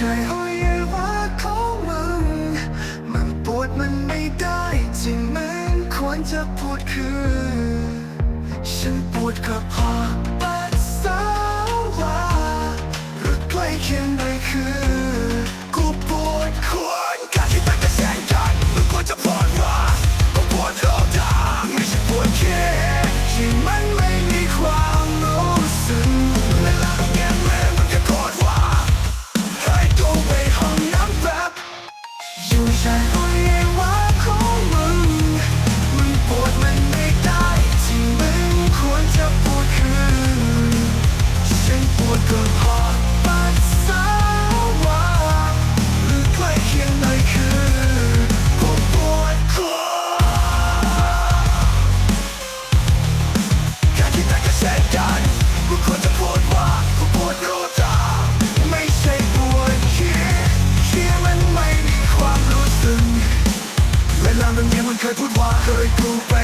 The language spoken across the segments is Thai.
ใช่ออยว่าของมึง มันปวดมันไม่ได้จริงมึงควรจะพูดคือ ฉันปวดกับพอ Fais-toi de moi, l'œil tout fait.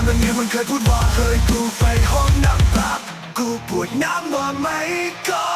ามันเงี้ยมันเคยพูดว่าเคยกูไปห้องน้ำปรับกูปวดน้ำว่าไม่ก็